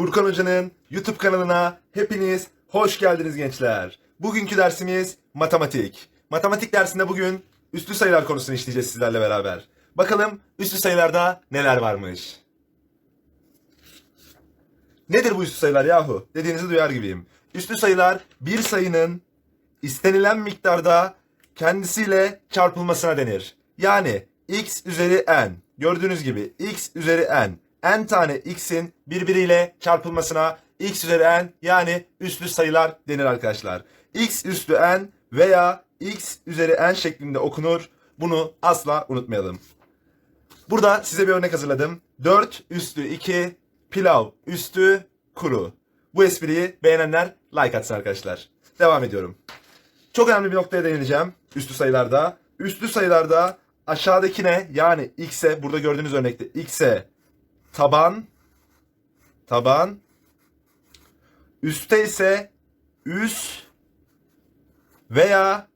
Furkan Hoca'nın YouTube kanalına hepiniz hoş geldiniz gençler. Bugünkü dersimiz matematik. Matematik dersinde bugün üslü sayılar konusunu işleyeceğiz sizlerle beraber. Bakalım üslü sayılarda neler varmış. Nedir bu üslü sayılar yahu? Dediğinizi duyar gibiyim. Üslü sayılar bir sayının istenilen miktarda kendisiyle çarpılmasına denir. Yani x üzeri n. Gördüğünüz gibi x üzeri n. n tane x'in birbiriyle çarpılmasına x üzeri n yani üslü sayılar denir arkadaşlar. x üslü n veya x üzeri n şeklinde okunur. Bunu asla unutmayalım. Burada size bir örnek hazırladım. 4 üstü 2 pilav üstü kuru. Bu espriyi beğenenler like atsın arkadaşlar. Devam ediyorum. Çok önemli bir noktaya değineceğim üslü sayılarda. Üslü sayılarda aşağıdakine yani x'e burada gördüğünüz örnekte x'e taban taban üste ise üs veya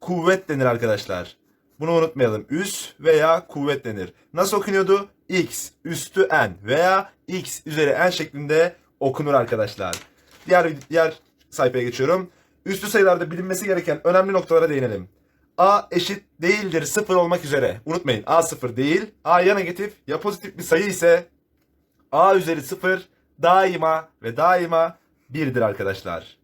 kuvvet denir arkadaşlar. Bunu unutmayalım. Üs veya kuvvet denir. Nasıl okunuyordu? X üstü n veya x üzeri n şeklinde okunur arkadaşlar. Diğer diğer sayfaya geçiyorum. Üslü sayılarda bilinmesi gereken önemli noktalara değinelim. A eşit değildir sıfır olmak üzere. Unutmayın A sıfır değil. A ya negatif ya pozitif bir sayı ise A üzeri sıfır daima ve daima birdir arkadaşlar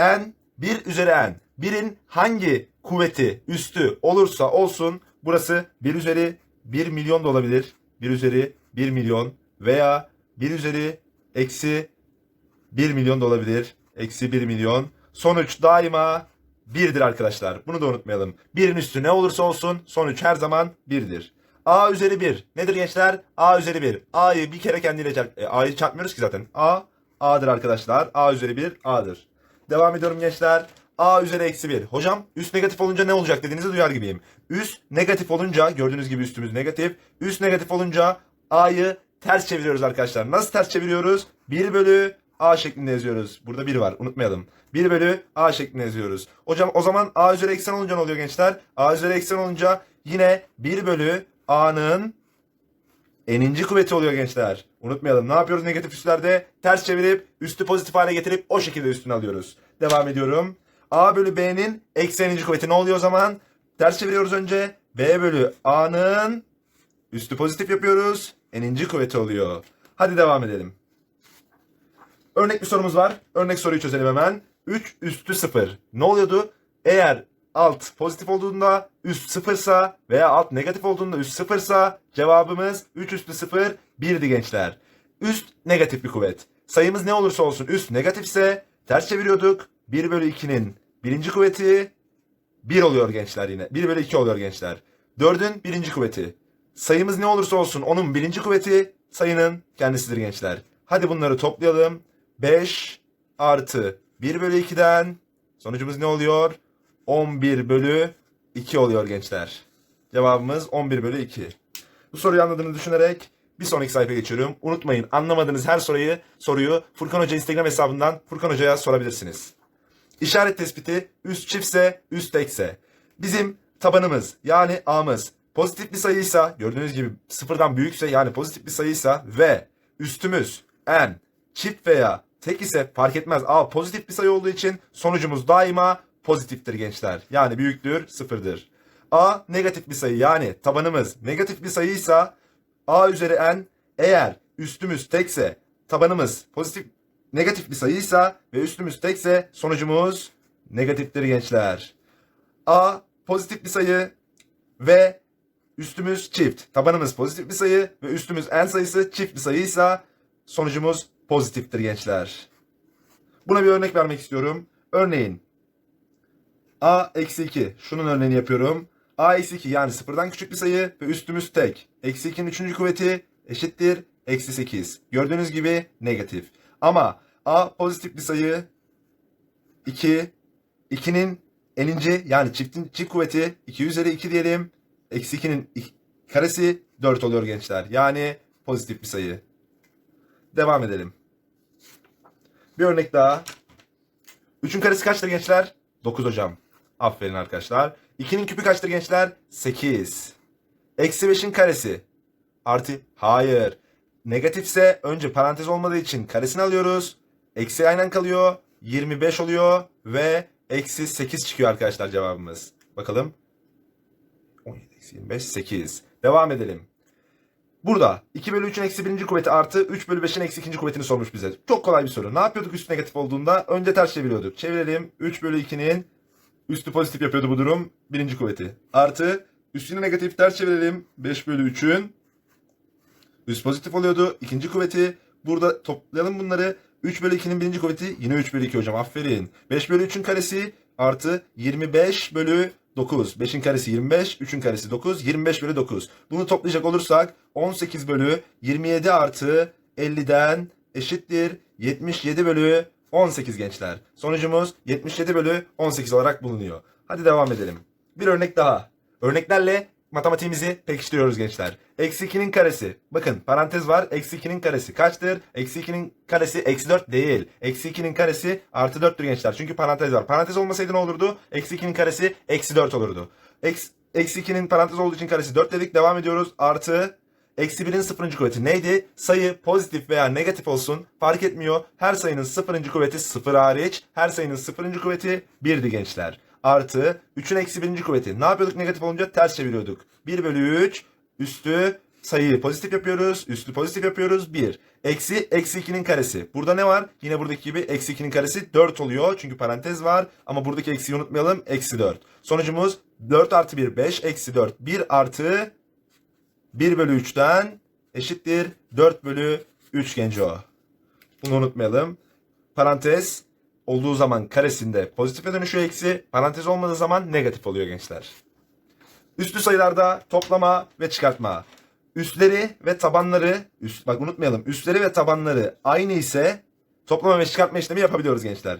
n 1 üzeri n. 1'in hangi kuvveti üstü olursa olsun burası 1 üzeri 1 milyon da olabilir. 1 üzeri 1 milyon veya 1 üzeri eksi 1 milyon da olabilir. Eksi 1 milyon. Sonuç daima 1'dir arkadaşlar. Bunu da unutmayalım. 1'in üstü ne olursa olsun sonuç her zaman 1'dir. A üzeri 1. Nedir gençler? A üzeri 1. A'yı bir kere kendiyle çarp... E, A'yı çarpmıyoruz ki zaten. A, A'dır arkadaşlar. A üzeri 1, A'dır. Devam ediyorum gençler. A üzeri eksi 1. Hocam üst negatif olunca ne olacak dediğinizi duyar gibiyim. Üst negatif olunca gördüğünüz gibi üstümüz negatif. Üst negatif olunca A'yı ters çeviriyoruz arkadaşlar. Nasıl ters çeviriyoruz? 1 bölü A şeklinde yazıyoruz. Burada 1 var unutmayalım. 1 bölü A şeklinde yazıyoruz. Hocam o zaman A üzeri eksen olunca ne oluyor gençler? A üzeri eksen olunca yine 1 bölü A'nın Eninci kuvveti oluyor gençler. Unutmayalım. Ne yapıyoruz negatif üstlerde? Ters çevirip üstü pozitif hale getirip o şekilde üstüne alıyoruz. Devam ediyorum. A bölü B'nin eksi eninci kuvveti ne oluyor o zaman? Ters çeviriyoruz önce. B bölü A'nın üstü pozitif yapıyoruz. Eninci kuvveti oluyor. Hadi devam edelim. Örnek bir sorumuz var. Örnek soruyu çözelim hemen. 3 üstü 0. Ne oluyordu? Eğer alt pozitif olduğunda üst sıfırsa veya alt negatif olduğunda üst sıfırsa cevabımız 3 üstü 0 1'di gençler. Üst negatif bir kuvvet. Sayımız ne olursa olsun üst negatifse ters çeviriyorduk. 1 bölü 2'nin birinci kuvveti 1 oluyor gençler yine. 1 bölü 2 oluyor gençler. 4'ün birinci kuvveti. Sayımız ne olursa olsun onun birinci kuvveti sayının kendisidir gençler. Hadi bunları toplayalım. 5 artı 1 bölü 2'den sonucumuz ne oluyor? 11 bölü 2 oluyor gençler. Cevabımız 11 bölü 2. Bu soruyu anladığını düşünerek bir sonraki sayfaya geçiyorum. Unutmayın anlamadığınız her soruyu soruyu Furkan Hoca Instagram hesabından Furkan Hoca'ya sorabilirsiniz. İşaret tespiti üst çiftse üst tekse. Bizim tabanımız yani A'mız pozitif bir sayıysa gördüğünüz gibi sıfırdan büyükse yani pozitif bir sayıysa ve üstümüz n çift veya tek ise fark etmez A pozitif bir sayı olduğu için sonucumuz daima pozitiftir gençler. Yani büyüktür sıfırdır. A negatif bir sayı yani tabanımız negatif bir sayıysa A üzeri n eğer üstümüz tekse tabanımız pozitif negatif bir sayıysa ve üstümüz tekse sonucumuz negatiftir gençler. A pozitif bir sayı ve üstümüz çift. Tabanımız pozitif bir sayı ve üstümüz n sayısı çift bir sayıysa sonucumuz pozitiftir gençler. Buna bir örnek vermek istiyorum. Örneğin a eksi 2. Şunun örneğini yapıyorum. a eksi 2 yani sıfırdan küçük bir sayı ve üstümüz tek. Eksi 2'nin üçüncü kuvveti eşittir eksi 8. Gördüğünüz gibi negatif. Ama a pozitif bir sayı 2. 2'nin eninci yani çiftin çift kuvveti 2 üzeri 2 diyelim. Eksi 2'nin karesi 4 oluyor gençler. Yani pozitif bir sayı. Devam edelim. Bir örnek daha. 3'ün karesi kaçtır gençler? 9 hocam. Aferin arkadaşlar. 2'nin küpü kaçtır gençler? 8. Eksi 5'in karesi. Artı. Hayır. negatifse önce parantez olmadığı için karesini alıyoruz. Eksi aynen kalıyor. 25 oluyor ve eksi 8 çıkıyor arkadaşlar cevabımız. Bakalım. 17 eksi 25 8. Devam edelim. Burada 2 bölü 3'ün eksi birinci kuvveti artı 3 bölü 5'in eksi ikinci kuvvetini sormuş bize. Çok kolay bir soru. Ne yapıyorduk üstü negatif olduğunda? Önce ters çeviriyorduk. Çevirelim. 3 bölü 2'nin üstü pozitif yapıyordu bu durum. Birinci kuvveti. Artı üstünü negatif ters çevirelim. 5 bölü 3'ün üst pozitif oluyordu. İkinci kuvveti. Burada toplayalım bunları. 3 bölü 2'nin birinci kuvveti yine 3 bölü 2 hocam aferin. 5 bölü 3'ün karesi artı 25 bölü 9. 5'in karesi 25, 3'ün karesi 9, 25 bölü 9. Bunu toplayacak olursak 18 bölü 27 artı 50'den eşittir 77 bölü 18 gençler. Sonucumuz 77 bölü 18 olarak bulunuyor. Hadi devam edelim. Bir örnek daha. Örneklerle matematiğimizi pekiştiriyoruz gençler. Eksi 2'nin karesi. Bakın parantez var. Eksi 2'nin karesi kaçtır? Eksi 2'nin karesi eksi 4 değil. Eksi 2'nin karesi artı 4'tür gençler. Çünkü parantez var. Parantez olmasaydı ne olurdu? Eksi 2'nin karesi eksi 4 olurdu. Eksi, eksi 2'nin parantez olduğu için karesi 4 dedik. Devam ediyoruz. Artı Eksi 1'in sıfırıncı kuvveti neydi? Sayı pozitif veya negatif olsun fark etmiyor. Her sayının sıfırıncı kuvveti sıfır hariç. Her sayının sıfırıncı kuvveti 1'di gençler. Artı 3'ün eksi birinci kuvveti. Ne yapıyorduk negatif olunca? Ters çeviriyorduk. 1 bölü 3 üstü sayıyı pozitif yapıyoruz. Üstü pozitif yapıyoruz. 1. Eksi eksi 2'nin karesi. Burada ne var? Yine buradaki gibi eksi 2'nin karesi 4 oluyor. Çünkü parantez var. Ama buradaki eksiyi unutmayalım. Eksi 4. Sonucumuz 4 artı 1 5. Eksi 4. 1 artı 1 bölü 3'ten eşittir 4 bölü 3 genco. Bunu unutmayalım. Parantez olduğu zaman karesinde pozitife dönüşüyor eksi. Parantez olmadığı zaman negatif oluyor gençler. Üslü sayılarda toplama ve çıkartma. Üstleri ve tabanları, üst, bak unutmayalım. Üstleri ve tabanları aynı ise toplama ve çıkartma işlemi yapabiliyoruz gençler.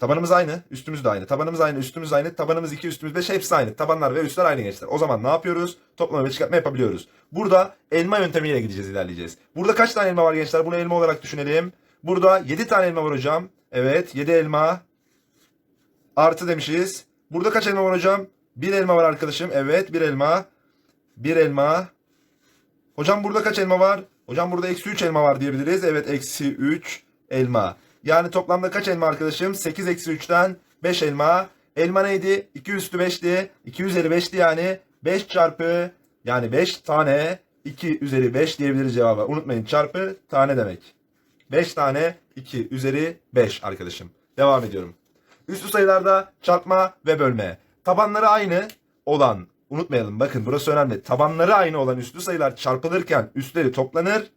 Tabanımız aynı, üstümüz de aynı. Tabanımız aynı, üstümüz aynı. Tabanımız 2, üstümüz 5 hepsi aynı. Tabanlar ve üstler aynı gençler. O zaman ne yapıyoruz? Toplama ve çıkartma yapabiliyoruz. Burada elma yöntemiyle gideceğiz, ilerleyeceğiz. Burada kaç tane elma var gençler? Bunu elma olarak düşünelim. Burada 7 tane elma var hocam. Evet, 7 elma. Artı demişiz. Burada kaç elma var hocam? 1 elma var arkadaşım. Evet, 1 elma. 1 elma. Hocam burada kaç elma var? Hocam burada eksi 3 elma var diyebiliriz. Evet, eksi 3 elma. Yani toplamda kaç elma arkadaşım? 8 eksi 3'ten 5 elma. Elma neydi? 2 üstü 5'ti. 2 üzeri 5'ti yani. 5 çarpı yani 5 tane 2 üzeri 5 diyebiliriz cevaba. Unutmayın çarpı tane demek. 5 tane 2 üzeri 5 arkadaşım. Devam ediyorum. Üslü sayılarda çarpma ve bölme. Tabanları aynı olan unutmayalım bakın burası önemli. Tabanları aynı olan üslü sayılar çarpılırken üstleri toplanır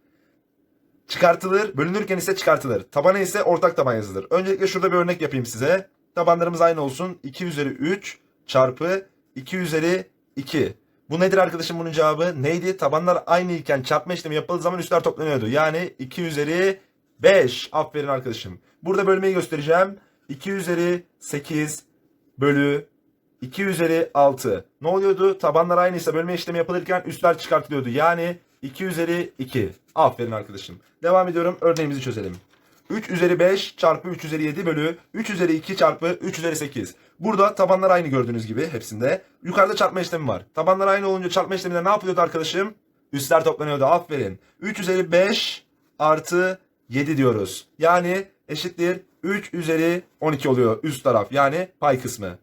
çıkartılır. Bölünürken ise çıkartılır. Tabana ise ortak taban yazılır. Öncelikle şurada bir örnek yapayım size. Tabanlarımız aynı olsun. 2 üzeri 3 çarpı 2 üzeri 2. Bu nedir arkadaşım bunun cevabı? Neydi? Tabanlar aynı iken çarpma işlemi yapıldığı zaman üstler toplanıyordu. Yani 2 üzeri 5. Aferin arkadaşım. Burada bölmeyi göstereceğim. 2 üzeri 8 bölü 2 üzeri 6. Ne oluyordu? Tabanlar aynıysa bölme işlemi yapılırken üstler çıkartılıyordu. Yani 2 üzeri 2. Aferin arkadaşım. Devam ediyorum. Örneğimizi çözelim. 3 üzeri 5 çarpı 3 üzeri 7 bölü 3 üzeri 2 çarpı 3 üzeri 8. Burada tabanlar aynı gördüğünüz gibi hepsinde. Yukarıda çarpma işlemi var. Tabanlar aynı olunca çarpma işleminde ne yapıyordu arkadaşım? Üstler toplanıyordu. Aferin. 3 üzeri 5 artı 7 diyoruz. Yani eşittir 3 üzeri 12 oluyor üst taraf. Yani pay kısmı.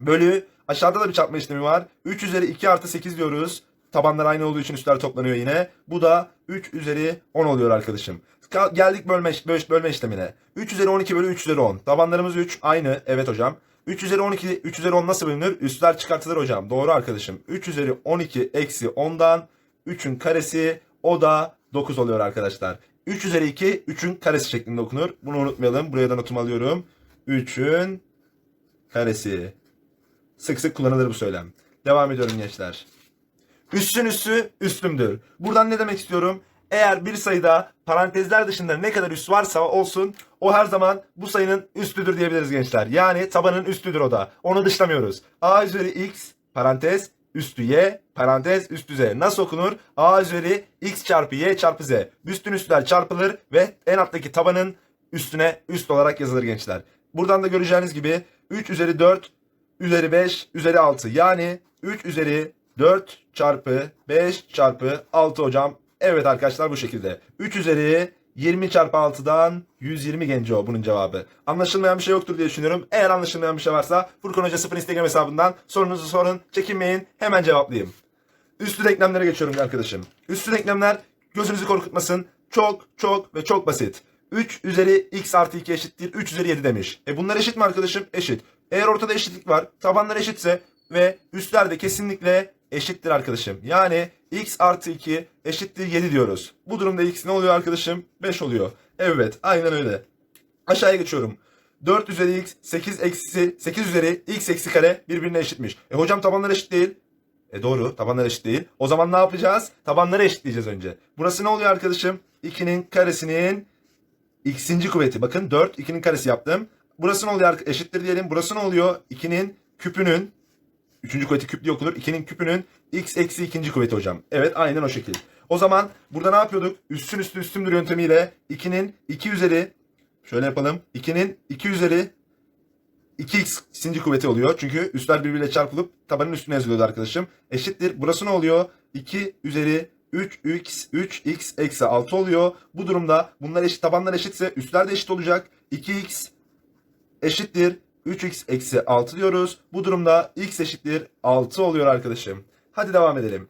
Bölü aşağıda da bir çarpma işlemi var. 3 üzeri 2 artı 8 diyoruz. Tabanlar aynı olduğu için üstler toplanıyor yine. Bu da 3 üzeri 10 oluyor arkadaşım. Ka- Geldik bölme, böl- bölme işlemine. 3 üzeri 12 bölü 3 üzeri 10. Tabanlarımız 3. Aynı. Evet hocam. 3 üzeri 12, 3 üzeri 10 nasıl bölünür? Üstler çıkartılır hocam. Doğru arkadaşım. 3 üzeri 12 eksi 10'dan 3'ün karesi o da 9 oluyor arkadaşlar. 3 üzeri 2 3'ün karesi şeklinde okunur. Bunu unutmayalım. Buraya da notumu alıyorum. 3'ün karesi. Sık sık kullanılır bu söylem. Devam ediyorum gençler. Üstün üssü üstümdür. Buradan ne demek istiyorum? Eğer bir sayıda parantezler dışında ne kadar üst varsa olsun o her zaman bu sayının üstüdür diyebiliriz gençler. Yani tabanın üstüdür o da. Onu dışlamıyoruz. A üzeri x parantez üstü y parantez üstü z. Nasıl okunur? A üzeri x çarpı y çarpı z. Üstün üstler çarpılır ve en alttaki tabanın üstüne üst olarak yazılır gençler. Buradan da göreceğiniz gibi 3 üzeri 4 üzeri 5 üzeri 6. Yani 3 üzeri 4 çarpı 5 çarpı 6 hocam Evet arkadaşlar bu şekilde. 3 üzeri 20 çarpı 6'dan 120 Genco bunun cevabı. Anlaşılmayan bir şey yoktur diye düşünüyorum. Eğer anlaşılmayan bir şey varsa Furkan Hoca 0 Instagram hesabından sorunuzu sorun. Çekinmeyin. Hemen cevaplayayım. Üstü denklemlere geçiyorum arkadaşım. Üstü denklemler gözünüzü korkutmasın. Çok çok ve çok basit. 3 üzeri x artı 2 eşittir 3 üzeri 7 demiş. E bunlar eşit mi arkadaşım? Eşit. Eğer ortada eşitlik var, tabanlar eşitse ve üstler de kesinlikle eşittir arkadaşım. Yani x artı 2 eşittir 7 diyoruz. Bu durumda x ne oluyor arkadaşım? 5 oluyor. Evet aynen öyle. Aşağıya geçiyorum. 4 üzeri x 8 eksi 8 üzeri x eksi kare birbirine eşitmiş. E hocam tabanlar eşit değil. E doğru tabanlar eşit değil. O zaman ne yapacağız? Tabanları eşitleyeceğiz önce. Burası ne oluyor arkadaşım? 2'nin karesinin x'inci kuvveti. Bakın 4 2'nin karesi yaptım. Burası ne oluyor? Eşittir diyelim. Burası ne oluyor? 2'nin küpünün Üçüncü kuvveti küp diye okunur. 2'nin küpünün x eksi ikinci kuvveti hocam. Evet aynen o şekil. O zaman burada ne yapıyorduk? Üstün üstü üstündür yöntemiyle 2'nin 2 üzeri şöyle yapalım. 2'nin 2 üzeri 2x ikinci kuvveti oluyor. Çünkü üstler birbiriyle çarpılıp tabanın üstüne yazılıyordu arkadaşım. Eşittir. Burası ne oluyor? 2 üzeri 3x 3x eksi 6 oluyor. Bu durumda bunlar eşit tabanlar eşitse üstler de eşit olacak. 2x eşittir 3x eksi 6 diyoruz. Bu durumda x eşittir 6 oluyor arkadaşım. Hadi devam edelim.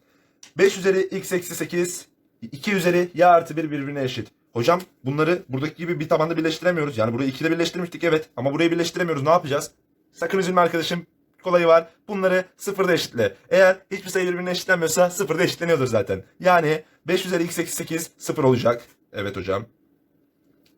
5 üzeri x eksi 8, 2 üzeri y artı 1 birbirine eşit. Hocam bunları buradaki gibi bir tabanda birleştiremiyoruz. Yani burayı 2'de birleştirmiştik evet ama burayı birleştiremiyoruz. Ne yapacağız? Sakın üzülme arkadaşım. Kolayı var. Bunları sıfırda eşitle. Eğer hiçbir sayı birbirine eşitlenmiyorsa sıfırda eşitleniyordur zaten. Yani 5 üzeri x eksi 8 sıfır olacak. Evet hocam.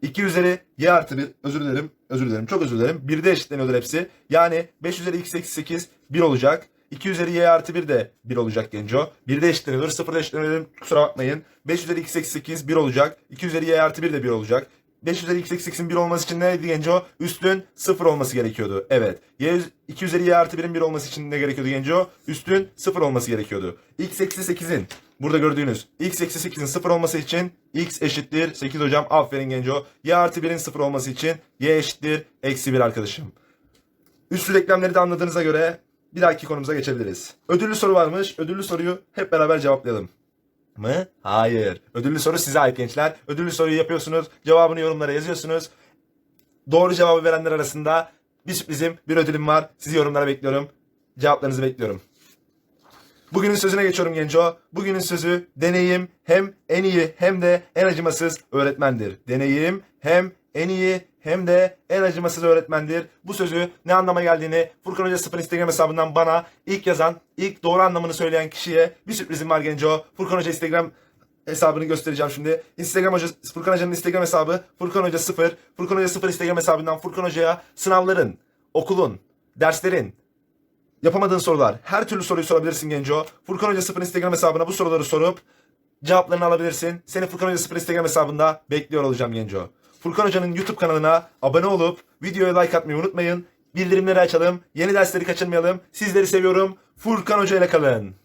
2 üzeri y artı 1 özür dilerim özür dilerim çok özür dilerim 1'de eşitleniyordur hepsi. Yani 5 üzeri x eksi 8 1 olacak. 2 üzeri y artı 1 de 1 olacak Genco. 1'de eşitleniyordur 0'da eşitleniyordur kusura bakmayın. 5 üzeri x eksi 8 1 olacak. 2 üzeri y artı 1 de 1 olacak. 5 üzeri x eksi 8'in 1 olması için neydi Genco? Üstün 0 olması gerekiyordu. Evet. Y, üz- 2 üzeri y artı 1'in 1 olması için ne gerekiyordu Genco? Üstün 0 olması gerekiyordu. x eksi 8'in Burada gördüğünüz x eksi 8'in 0 olması için x eşittir 8 hocam aferin Genco. Y artı 1'in 0 olması için y eşittir eksi 1 arkadaşım. Üstü denklemleri de anladığınıza göre bir dahaki konumuza geçebiliriz. Ödüllü soru varmış. Ödüllü soruyu hep beraber cevaplayalım. Mı? Hayır. Ödüllü soru size ait gençler. Ödüllü soruyu yapıyorsunuz. Cevabını yorumlara yazıyorsunuz. Doğru cevabı verenler arasında bir sürprizim, bir ödülüm var. Sizi yorumlara bekliyorum. Cevaplarınızı bekliyorum. Bugünün sözüne geçiyorum Genco. Bugünün sözü deneyim hem en iyi hem de en acımasız öğretmendir. Deneyim hem en iyi hem de en acımasız öğretmendir. Bu sözü ne anlama geldiğini Furkan Hoca 0 Instagram hesabından bana ilk yazan, ilk doğru anlamını söyleyen kişiye bir sürprizim var Genco. Furkan Hoca Instagram hesabını göstereceğim şimdi. Instagram Hoca, Furkan Hoca'nın Instagram hesabı Furkan Hoca 0. Furkan Hoca 0 Instagram hesabından Furkan Hoca'ya sınavların, okulun, derslerin, Yapamadığın sorular. Her türlü soruyu sorabilirsin Genco. Furkan Hoca 0 Instagram hesabına bu soruları sorup cevaplarını alabilirsin. Seni Furkan Hoca 0 Instagram hesabında bekliyor olacağım Genco. Furkan Hoca'nın YouTube kanalına abone olup videoya like atmayı unutmayın. Bildirimleri açalım. Yeni dersleri kaçırmayalım. Sizleri seviyorum. Furkan Hoca ile kalın.